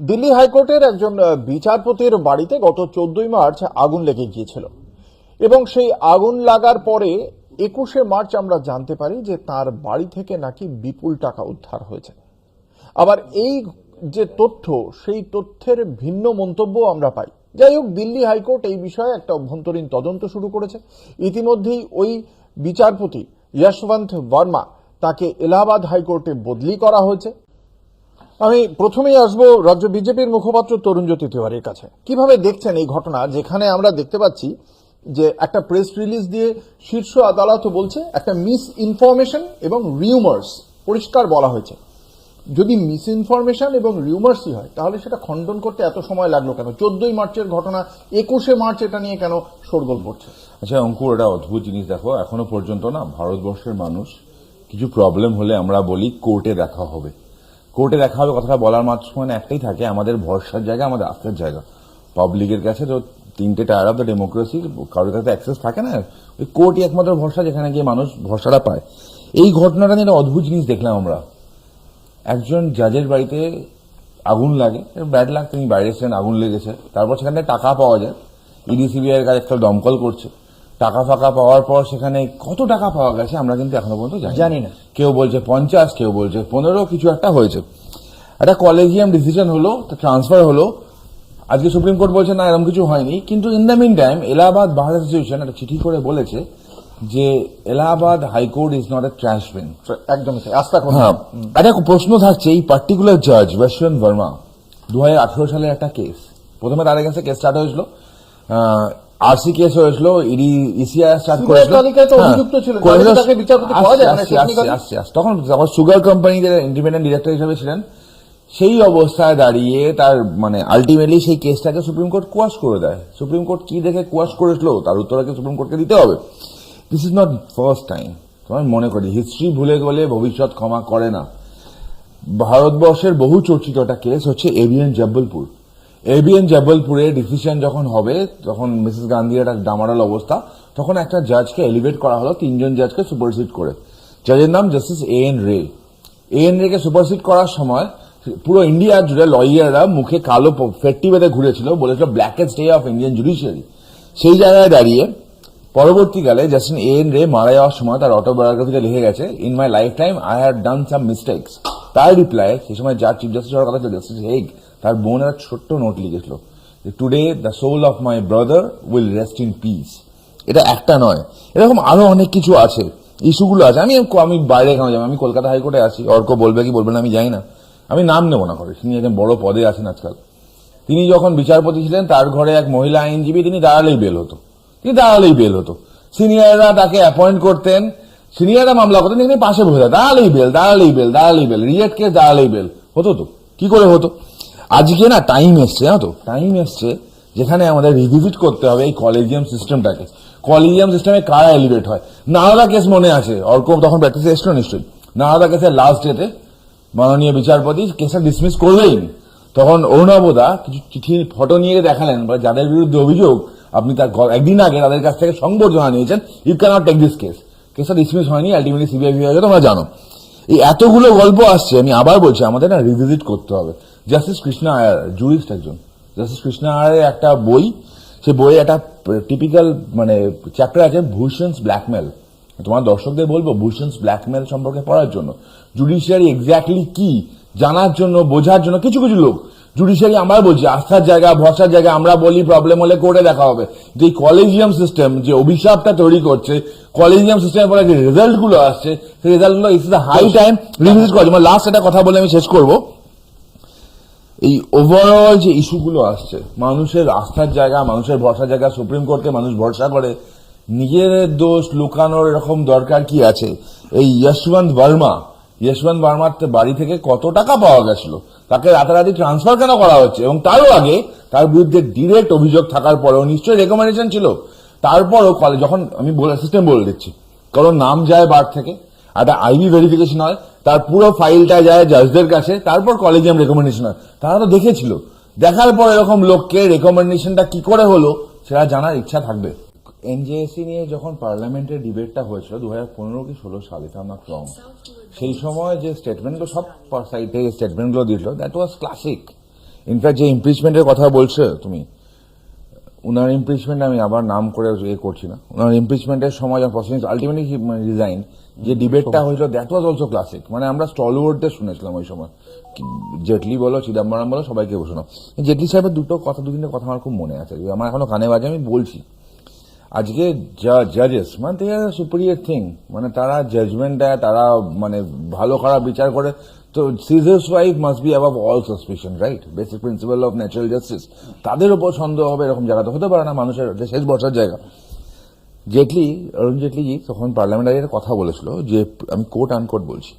দিল্লি হাইকোর্টের একজন বিচারপতির বাড়িতে গত চোদ্দই মার্চ আগুন লেগে গিয়েছিল। এবং সেই আগুন লাগার পরে একুশে মার্চ আমরা জানতে পারি যে তার বাড়ি থেকে নাকি বিপুল টাকা উদ্ধার হয়েছে। আবার এই যে তথ্য, সেই তথ্যের ভিন্ন মন্তব্য আমরা পাই। যাই হোক, দিল্লি হাইকোর্ট এই বিষয়ে একটা অভ্যন্তরীণ তদন্ত শুরু করেছে। ইতিমধ্যেই ওই বিচারপতি, যশবন্ত বর্মা, তাকে এলাহাবাদ হাইকোর্টে বদলি করা হয়েছে। আমি প্রথমেই আসব রাজ্য বিজেপির মুখপাত্র তরুণজ্যোতি তিওয়ারির কাছে। কীভাবে দেখছেন এই ঘটনা? যেখানে আমরা দেখতে পাচ্ছি যে একটা প্রেস রিলিজ দিয়ে শীর্ষ আদালত বলছে, একটা মিস ইনফরমেশন এবং রিউমার্স পরিষ্কার বলা হয়েছে। যদি মিস ইনফরমেশন এবং রিউমার্সই হয়, তাহলে সেটা খণ্ডন করতে এত সময় লাগল কেন? চোদ্দই মার্চের ঘটনা, একুশে মার্চ এটা নিয়ে কেন শোরগোল পড়ছে আচ্ছা অঙ্কুর এটা অদ্ভুত জিনিস দেখো, এখনও পর্যন্ত না, ভারতবর্ষের মানুষ কিছু প্রবলেম হলে আমরা বলি কোর্টে দেখা হবে। কোর্টে দেখা হবে, কথাটা বলার মানে একটাই থাকে, আমাদের ভরসার জায়গা, আমাদের আস্থার জায়গা। পাবলিকের কাছে তো তিনটে টায়ার অফ দ্য ডেমোক্রেসি, কারোর কাছে অ্যাক্সেস থাকে না, ওই কোর্টই একমাত্র ভরসা যেখানে গিয়ে মানুষ ভরসাটা পায়। এই ঘটনাটা নিয়ে অদ্ভুত জিনিস দেখলাম আমরা। একজন জাজের বাড়িতে আগুন লাগে ব্যাড লাগ তিনি বাইরে এসেছেন, আগুন লেগেছে, তারপর সেখানে টাকা পাওয়া যায় ইডি কাছে একটা দমকল করছে। টাকা ফাঁকা পাওয়ার পর সেখানে কত টাকা পাওয়া গেছে আমরা কিন্তু এখনও পর্যন্ত জানি না। কেউ বলছে পঞ্চাশ কেউ বলছে পনেরো কিছু একটা হয়েছে। একটা কলেজিয়াম ডিসিশন হলো ট্রান্সফার হলো। আজকে সুপ্রিম কোর্ট বলছে না এরকম কিছু হয়নি। কিন্তু in the mean time Allahabad bar association একটা চিঠি করে বলেছে যে Allahabad high court is not a trash bin একদমই তাই। আস্থা হ্যাঁ। একটা প্রশ্ন থাকছে এই পার্টিকুলার জাজ যশবন্ত বর্মা দু হাজার আঠেরো সালের একটা কেস প্রথমে তার কাছে কেস স্টার্ট হয়েছিল। আরসি কেস হয়েছিল ইডি ইসিআই স্টার্ট করেছিল। হ্যাঁ। তখন তখন সুগার কোম্পানিতে ইন্ডিপেন্ডেন্ট ডিরেক্টর হিসেবে ছিলেন। সেই অবস্থায় দাঁড়িয়ে তার মানে আলটিমেটলি সেই কেসটাকে সুপ্রিম কোর্ট কোয়াশ করে দেয়। সুপ্রিম কোর্ট কি দেখে কোয়াশ করেছিল? তার উত্তরকে সুপ্রিম কোর্টকে দিতে হবে। This is not first time তোমার মনে করি হিস্ট্রি ভুলে গেলে ভবিষ্যৎ ক্ষমা করে না। ভারতবর্ষের বহু চর্চিত একটা কেস হচ্ছে এবিএন জব্বলপুর এবিএন জব্বলপুরের ডিসিশন যখন হবে তখন মিসেস গান্ধীর একটা ডামারাল অবস্থা, তখন একটা জাজকে এলিভেট করা হলো, তিনজন জাজকে সুপারসিড করে। জাজের নাম জাস্টিস এ এন রে এ এন রে কে সুপারসিড করার সময়, পুরো ইন্ডিয়া জুড়ে লয়াররা মুখে কালো ফেট্টি বেঁধে ঘুরেছিল, বলেছিল blackest day of Indian judiciary সেই জায়গায় দাঁড়িয়ে পরবর্তীকালে জাস্টিন এ এন রে মারা যাওয়ার সময় তার অটোবায়োগ্রাফিতে লিখে গেছে in my lifetime I had done some mistakes তার রিপ্লাই সেই সময় যার চিফ জাস্টিস হওয়ার কথা ছিল জাস্টিস হেগ তার বোন একটা ছোট্ট নোট লিখেছিল today the soul of my brother will rest in peace এটা একটা নয়। এরকম আরও অনেক কিছু আছে। ইস্যুগুলো আছে। আমি আমি বাইরে কেন যাব? আমি কলকাতা হাইকোর্টে আছি। অর্ক বলবে কি বলবে না আমি জানি না। আমি নাম নেব না করে তিনি একজন বড় পদে আছেন আজকাল। তিনি যখন বিচারপতি ছিলেন, তার ঘরে এক মহিলা আইনজীবী, তিনি দাঁড়ালেই বেল হতো। তিনি দাঁড়ালেই বেল হতো। সিনিয়ররা তাকে অ্যাপয়েন্ট করতেন। সিনিয়ররা মামলা করতেন। তিনি পাশে বসে। দাঁড়ালেই বেল দাঁড়ালেই বেল দাঁড়ালেই বেল রিজেক্ট কেস দাঁড়ালেই বেল হতো তো। কি করে হতো? আজকে না টাইম এসছে, জানো তো? টাইম এসছে যেখানে আমাদের রিভিজিট করতে হবে এই কলেজিয়াম সিস্টেমটাকে কলেজিয়াম সিস্টেমে কারা এলিভেট হয়? নারদা কেস মনে আছে? অর্ক তখন প্র্যাকটিসে এসছিল নিশ্চয়ই। নারদা কেসের লাস্ট ডেতে মাননীয় বিচারপতি কেসটা ডিসমিস করবেই তখন অরুণাবদা কিছু চিঠি ফটো নিয়ে দেখালেন বা যাদের বিরুদ্ধে অভিযোগ, আপনি তার একদিন আগে তাদের কাছ থেকে সংবর্ধনা নিয়েছেন you can't take this case কেসটা ডিসমিস হয়নি আলটিমেটলি সিবিআই বিভাগে তোমরা জানো। এই এতগুলো গল্প আসছে, আমি আবার বলছি, আমাদের না রিভিজিট করতে হবে। জাস্টিস কৃষ্ণা আয়ার জুরিস্ট একজন। জাস্টিস কৃষ্ণা আয়ারের একটা বই, সে বইয়ে একটা টিপিক্যাল মানে চ্যাপ্টার আছে, ভূষণস ব্ল্যাকমেল। তোমার দর্শকদের বলব, ভূষণস ব্ল্যাকমেল সম্পর্কে পড়ার জন্য। জুডিশিয়ারি এক্স্যাক্টলি কি, জানার জন্য, বোঝার জন্য কিছু কিছু লোক। জুডিশিয়ারি আমরা বলছি, আস্থার জায়গা, ভরসার জায়গা, আমরা বলি প্রবলেম হলে কোর্টে দেখা হবে। যে কলেজিয়াম সিস্টেম যে অভিশাপটা তৈরি করছে কলেজিয়াম সিস্টেমের পরে যে রেজাল্টগুলো আসছে, সেই রেজাল্টগুলো it's the high time revisit করা। যেমন লাস্ট একটা কথা বলে আমি শেষ করব। এই ওভারঅল যে ইস্যুগুলো আসছে, মানুষের আস্থার জায়গা, মানুষের ভরসার জায়গা, সুপ্রিম কোর্টকে মানুষ ভরসা করে, নিজের দোষ লুকানোর এরকম দরকার কি আছে? এই যশবন্ত বর্মা যশবন্ত বর্মার বাড়ি থেকে কত টাকা পাওয়া গেছিল? তাকে রাতারাতি ট্রান্সফার কেন করা হচ্ছে? এবং তারও আগে তার বিরুদ্ধে ডিরেক্ট অভিযোগ থাকার পরেও নিশ্চয়ই রেকমেন্ডেশন ছিল। তারপরও যখন আমি সিস্টেম বলে দিচ্ছি, কারণ নাম যায় বার থেকে। একটা আইবি ভেরিফিকেশন হয়, তার পুরো ফাইলটা যায় জাজদের কাছে, তারপর কলেজিয়াম রেকমেন্ডেশন হয়। তারা তো দেখেছিল। দেখার পর এরকম লোককে রেকমেন্ডেশনটা কি করে হলো, সেটা জানার ইচ্ছা থাকবে। এনজেএসসি নিয়ে যখন পার্লামেন্টের ডিবেটটা হয়েছিল দু হাজার পনেরো কি ষোলো সালে তার সেই সময় যে স্টেটমেন্টগুলো সব সাইটে স্টেটমেন্টগুলো দিয়েছিল দ্যাট ওয়াজ ক্লাসিক ইনফ্যাক্ট যে ইমপিচমেন্টের কথা বলছো তুমি উনার ইমপিচমেন্ট আমি আবার নাম করে এ করছি না। উনার ইমপিচমেন্টের সময় প্রসেস আলটিমেটলি রিজাইন যে ডিবেটটা হয়েছিল দ্যাট ওয়াজ অলসো ক্লাসিক মানে আমরা স্টলওয়ার্ডদের শুনেছিলাম ওই সময়। জেটলি বলো, চিদাম্বরম বলো, সবাইকে শোনো জেটলি সাহেবের দুটো কথা দু তিনটে কথা আমার খুব মনে আছে। আমার এখনও কানে বাজে, আমি বলছি। আজকে জাজেস মানে দে আর সুপিরিয়র থিং মানে তারা জাজমেন্ট দেয়, তারা মানে ভালো খারাপ বিচার করে। তো Caesar's wife must be above all suspicion right basic principle of natural justice তাদের উপর সন্দেহ হবে এরকম জায়গা তো হতে পারে না মানুষের শেষ বর্ষার জায়গা। জেটলি অরুণ জেটলিজি তখন পার্লামেন্টারিতে কথা বলেছিল যে আমি কোট আনকোট বলছি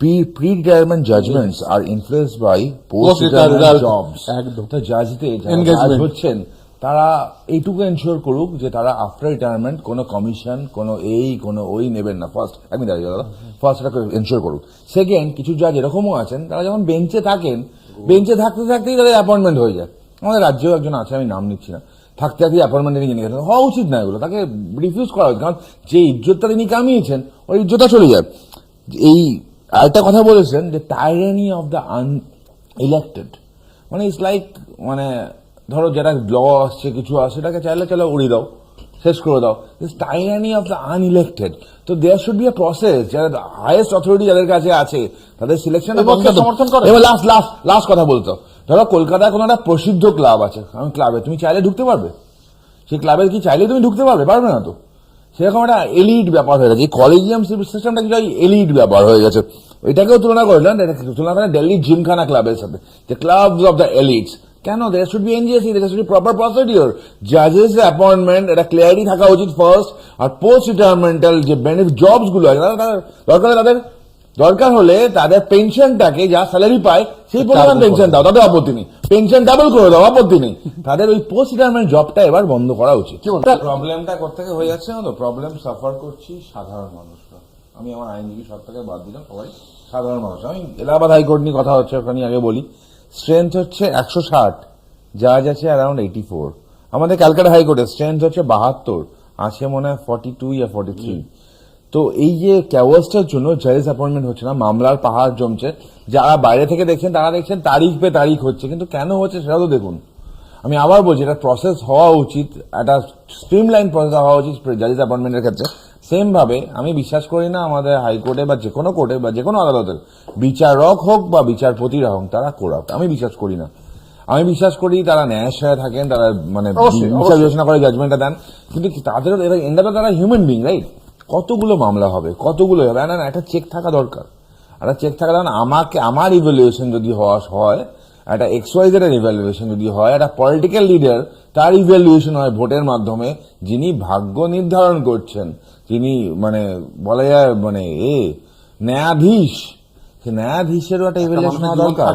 pre retirement judgments are influenced by post retirement jobs একদম। জাজতে জাজ হচ্ছেন তারা এইটুকু এনশিওর করুক যে তারা আফটার রিটায়ারমেন্ট কোনো কমিশন কোনো এই কোনো ওই নেবেন না। ফার্স্ট আমি দাঁড়িয়ে দাদা ফার্স্ট এটাকে এনশিওর করুক। সেকেন্ড কিছু জাজ এরকমও আছেন তারা যখন বেঞ্চে থাকেন বেঞ্চে থাকতে থাকতেই তাদের অ্যাপয়েন্টমেন্ট হয়ে যায়। আমাদের রাজ্যেও একজন আছে আমি নাম নিচ্ছি না। থাকতে থাকতে অ্যাপয়েন্টমেন্ট নিয়ে নিয়ে গেছেন। হওয়া উচিত না এগুলো তাকে রিফিউজ করা উচিত। কারণ যে ইজ্জতটা তিনি কামিয়েছেন ওই ইজ্জতটা চলে যায়। এই আরেকটা কথা বলেছেন যে tyranny of the unelected মানে ইটস লাইক মানে ধরো যেটা ল আসছে কিছু আসছে সেটাকে চাইলে চাইলে উড়িয়ে দাও শেষ করে দাও। This tyranny of the unelected তো there should be a process যারা হাইয়েস্ট অথরিটি যাদের কাছে আছে তাদের সিলেকশন সমর্থন করে? এবার লাস্ট লাস্ট লাস্ট কথা বলতো। ধরো কলকাতায় কোনো একটা প্রসিদ্ধ ক্লাব আছে আমি ক্লাবে তুমি চাইলে ঢুকতে পারবে। সেই ক্লাবের কি চাইলে তুমি ঢুকতে পারবে? পারবে না তো। সেরকম একটা এলিট ব্যাপার হয়ে গেছে। কলেজিয়াম সিস্টেমটা কিছু এলিট ব্যাপার হয়ে গেছে। এটাকেও তুলনা করলেন তুলনা করেন দিল্লি জিমখানা ক্লাবের সাথে। যে ক্লাব অফ দ্য এলিটস কেন? There should be NJAC there should be proper procedure জাজেস appointment এটা ক্লিয়ারিটি থাকা উচিত ফার্স্ট আর পোস্ট রিটায়ারমেন্টাল যে বেনিফিট জবসগুলো আছে তারা- দরকার হলে তাদের দরকার হলে তাদের পেনশনটাকে যা স্যালারি পায় সেই পরিমাণ পেনশন দাও। তাদের আপত্তি নেই। পেনশন ডাবল করে দাও আপত্তি নেই। তাদের ওই পোস্ট রিটায়ারমেন্ট জবটা এবার বন্ধ করা উচিত। প্রবলেমটা কোথেকে হয়ে যাচ্ছে না তো প্রবলেম সাফার করছি সাধারণ মানুষরা। আমি আমার আইনজীবী সব থেকে বাদ দিলাম সবাই সাধারণ মানুষ। আমি এলাহাবাদ হাইকোর্ট নিয়ে কথা হচ্ছে ওখানে আগে বলি। স্ট্রেংথ হচ্ছে একশো ষাট জাজ আছে অ্যারাউন্ড এইটি ফোর আমাদের ক্যালকাটা হাইকোর্টের স্ট্রেংথ হচ্ছে বাহাত্তর, আছে মনে হয় forty two yeah forty three তো এই যে ক্যাওয়াসটার জন্য জাজেস অ্যাপয়েন্টমেন্ট হচ্ছে না, মামলার পাহাড় জমছে, যারা বাইরে থেকে দেখছেন, তারা দেখছেন তারিখ পে তারিখ হচ্ছে, কিন্তু কেন হচ্ছে সেটা তো দেখুন। আমি আবার বলছি, এটা প্রসেস হওয়া উচিত, একটা স্ট্রিমলাইন প্রসেস হওয়া উচিত জাজেস অ্যাপয়েন্টমেন্টের ক্ষেত্রে। সেম ভাবে আমি বিশ্বাস করি না আমাদের হাইকোর্টে বা যে কোনো কোর্টে বা যে কোনো আদালতের বিচারক হোক বা বিচারপতিরা হোক তারা করাপ্ট আমি বিশ্বাস করি না। আমি বিশ্বাস করি তারা ন্যায়সায় থাকেন তারা মানে বিচার বিবেচনা করে জাজমেন্টটা দেন। কিন্তু তাদের এন্ডা তারা হিউম্যান বিং রাইট কতগুলো মামলা হবে কতগুলো হবে? না না একটা চেক থাকা দরকার। একটা চেক থাকা দরকার। আমাকে আমার ইভ্যালুয়েশন যদি হওয়া হয় একটা এক্স ওয়াই জেড ইভ্যালুয়েশন যদি হয় একটা পলিটিক্যাল লিডার তার ইভ্যালুয়েশন হয় ভোটের মাধ্যমে যিনি ভাগ্য নির্ধারণ করছেন তিনি মানে বলা যায় মানে এ ন্যায়াধীশ ন্যায়াধীশেরও একটা ইভ্যালুয়েশন হওয়া দরকার।